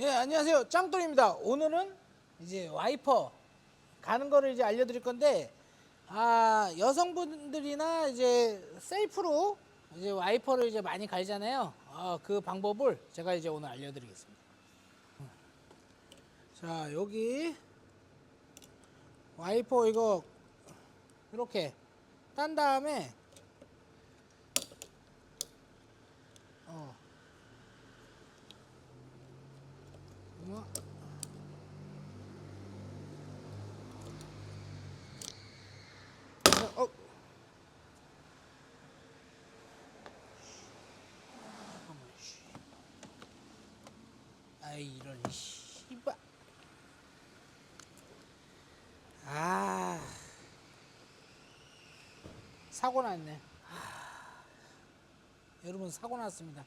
예, 안녕하세요. 짱돌입니다. 오늘은 이제 와이퍼 가는 거를 이제 알려드릴 건데, 아, 여성분들이나 이제 셀프로 이제 와이퍼를 이제 많이 갈잖아요. 아, 그 방법을 제가 이제 오늘 알려드리겠습니다. 자, 여기 와이퍼 이거 이렇게 딴 다음에 어, 뭐 어. 잠깐만, 씨. 이런 씨발. 아. 사고 났네. 하. 여러분 사고 났습니다.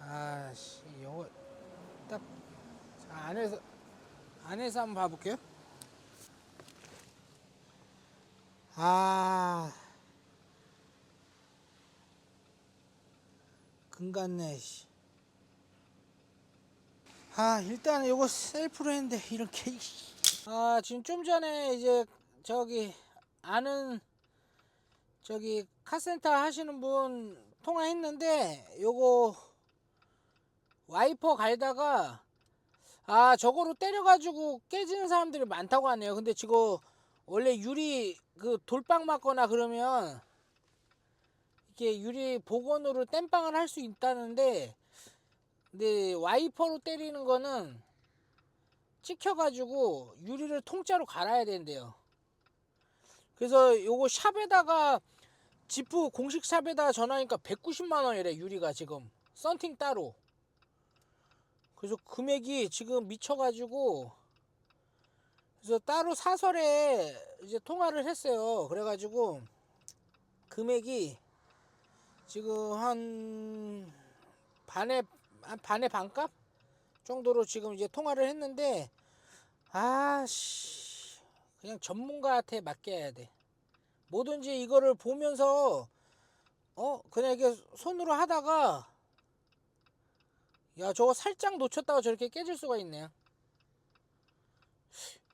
아씨 이거 딱 자, 안에서 안에서 한번 봐볼게요. 아 금같네 씨. 아 일단 이거 셀프로 했는데 이렇게. 아 지금 좀 전에 이제 저기 아는 저기 카센터 하시는 분 통화했는데 요거 와이퍼 갈다가 아 저거로 때려가지고 깨지는 사람들이 많다고 하네요. 근데 지금 원래 유리 그 돌빵 맞거나 그러면 이렇게 유리 복원으로 땜빵을 할 수 있다는데 근데 와이퍼로 때리는 거는 찍혀가지고 유리를 통짜로 갈아야 된대요. 그래서 요거 샵에다가 지프 공식 샵에다가 전화하니까 190만 원이래 유리가 지금 썬팅 따로. 그래서 금액이 지금 미쳐가지고 그래서 따로 사설에 이제 통화를 했어요. 그래가지고 금액이 지금 한 반에 한 반의 반값 정도로 지금 이제 통화를 했는데 아씨 그냥 전문가한테 맡겨야 돼. 뭐든지 이거를 보면서 어 그냥 이렇게 손으로 하다가 야 저거 살짝 놓쳤다가 저렇게 깨질 수가 있네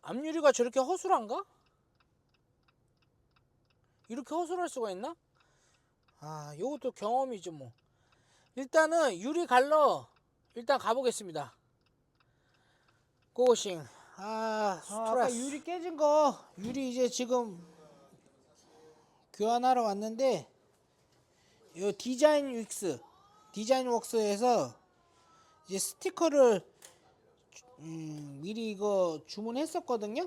앞유리가 저렇게 허술한가? 이렇게 허술할 수가 있나? 아 요것도 경험이죠 뭐. 일단은 유리 갈러 일단 가보겠습니다. 고고싱. 아 아까 유리 깨진 거. 유리 이제 지금 교환하러 왔는데 요 디자인 윅스 디자인 웍스에서 이제 스티커를 음, 미리 이거 주문했었거든요.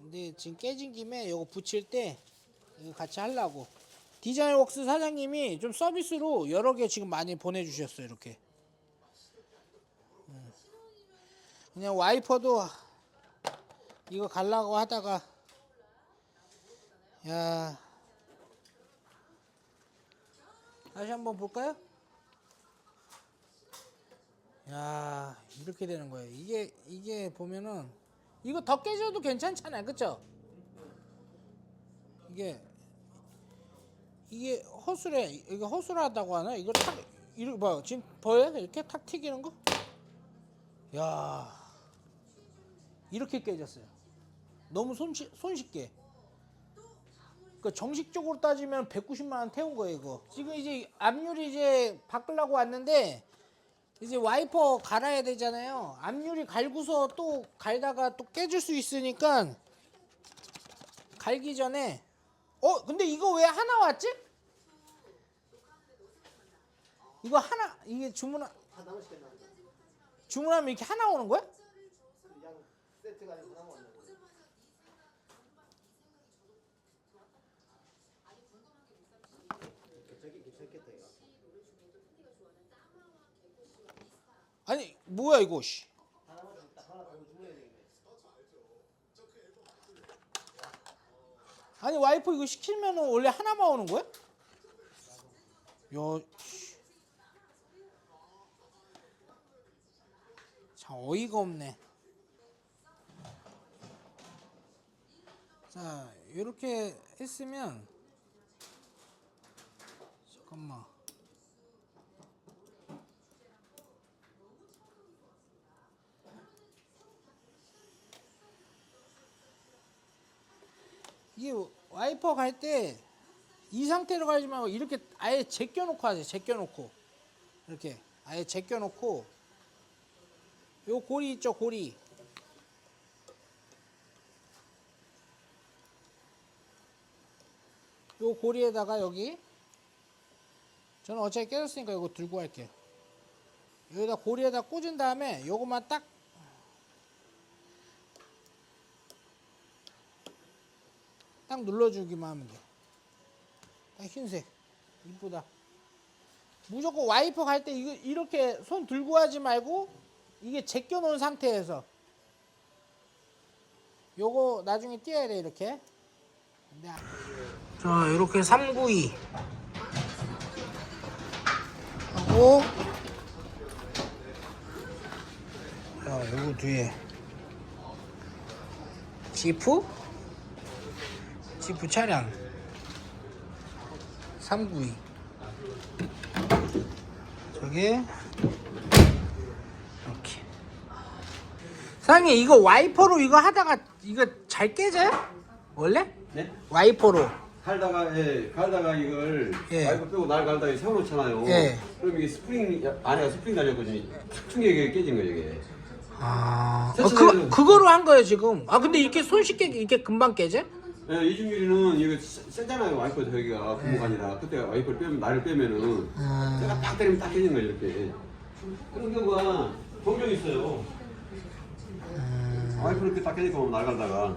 근데 지금 깨진 김에 이거 붙일 때 이거 같이 하려고 디자인 웍스 사장님이 좀 서비스로 여러 개 지금 많이 보내주셨어요. 이렇게 음. 그냥 와이퍼도 이거 갈라고 하다가 야 다시 한번 볼까요? 야 이렇게 되는 거예요. 이게 이게 보면은 이거 더 깨져도 괜찮잖아요, 그쵸? 이게 이게 허술해. 이게 허술하다고 하나? 이걸 탁 이렇게 봐. 지금 보여? 이렇게 탁 튀기는 거? 야 이렇게 깨졌어요. 너무 손시, 손쉽게. 그 정식적으로 따지면 190만 원 태운 거예요, 이거. 지금 이제 앞유리 이제 바꾸려고 왔는데 이제 와이퍼 갈아야 되잖아요. 앞유리 갈고서 또 갈다가 또 깨질 수 있으니까 갈기 전에 어 근데 이거 왜 하나 왔지? 이거 하나 이게 주문? 주문하면 이렇게 하나 오는 거야 괜찮겠다 이거. 아니 뭐야 이거 씨. 아니 와이퍼 이거 시키면은 원래 하나만 오는 거야? 야, 씨. 참 어이가 없네. 자, 이렇게 했으면 잠깐만. 이게 와이퍼 갈 때 이 상태로 가지 말고 이렇게 아예 제껴 놓고 하세요. 제껴 놓고. 이렇게 아예 제껴 놓고 요 고리 있죠, 고리. 요 고리에다가 여기 저는 어차피 깨졌으니까 이거 들고 갈게요. 여기다 고리에다 꽂은 다음에 요것만 딱 딱 눌러주기만 하면 돼. 딱 흰색. 이쁘다. 무조건 와이퍼 갈 때 이거 이렇게 손 들고 하지 말고 이게 제껴 놓은 상태에서. 요거 나중에 띄어야 돼 이렇게. 안- 자 이렇게 392 하고. 자 요거 뒤에. 지프 지프 차량 392 저게 이렇게 사장님 이거 와이퍼로 이거 하다가 이거 잘 깨져요? 원래? 네? 와이퍼로 갈다가 예, 갈다가 이걸 예. 와이프 빼고 날 갈다가 세워놓잖아요. 예. 그럼 이게 스프링 안에가 스프링 달렸거든요. 툭 충격이 깨진 거예요 이게. 아, 어, 그, 그거로 한 거예요, 지금. 아, 근데 이렇게 손쉽게, 이렇게 금방 깨져? 예, 이중규리는 이거 세- 세잖아요 와이프 저기가 부모관이라 그때 와이프를 빼면 날을 빼면은 음. 제가 딱 때리면 딱 깨진 거예요 이렇게. 그런 경우가 종종 있어요. 음. 와이프를 이렇게 딱 깨니까 날 갈다가.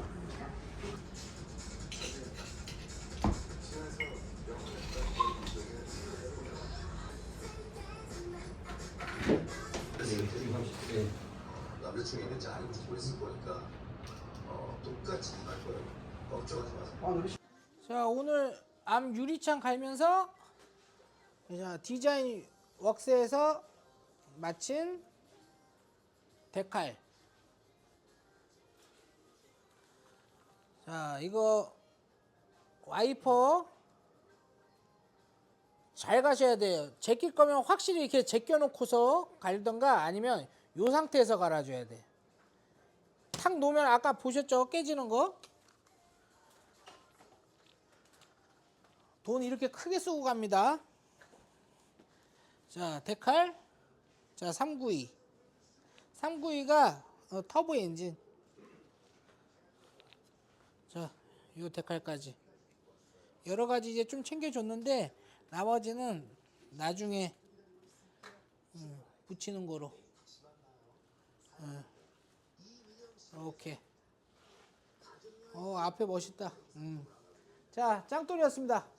예. 남자친구 있는지 아닌지 모르겠을 거니까 어, 똑같이 할 거예요. 걱정하지 마세요. 자, 오늘 암 유리창 갈면서 자, 디자인 웍스에서 마친 데칼. 자, 이거 와이퍼 잘 가셔야 돼요. 제낄 거면 확실히 이렇게 제껴 놓고서 갈던가 아니면 요 상태에서 갈아줘야 돼. 탁 놓으면 아까 보셨죠? 깨지는 거? 돈 이렇게 크게 쓰고 갑니다. 자, 데칼. 자, 392. 392가 어, 터보 엔진. 자, 요 데칼까지. 여러 가지 이제 좀 챙겨줬는데 나머지는 나중에 음, 붙이는 거로. 음. 오케이. 어, 앞에 멋있다. 음. 자, 짱돌이었습니다.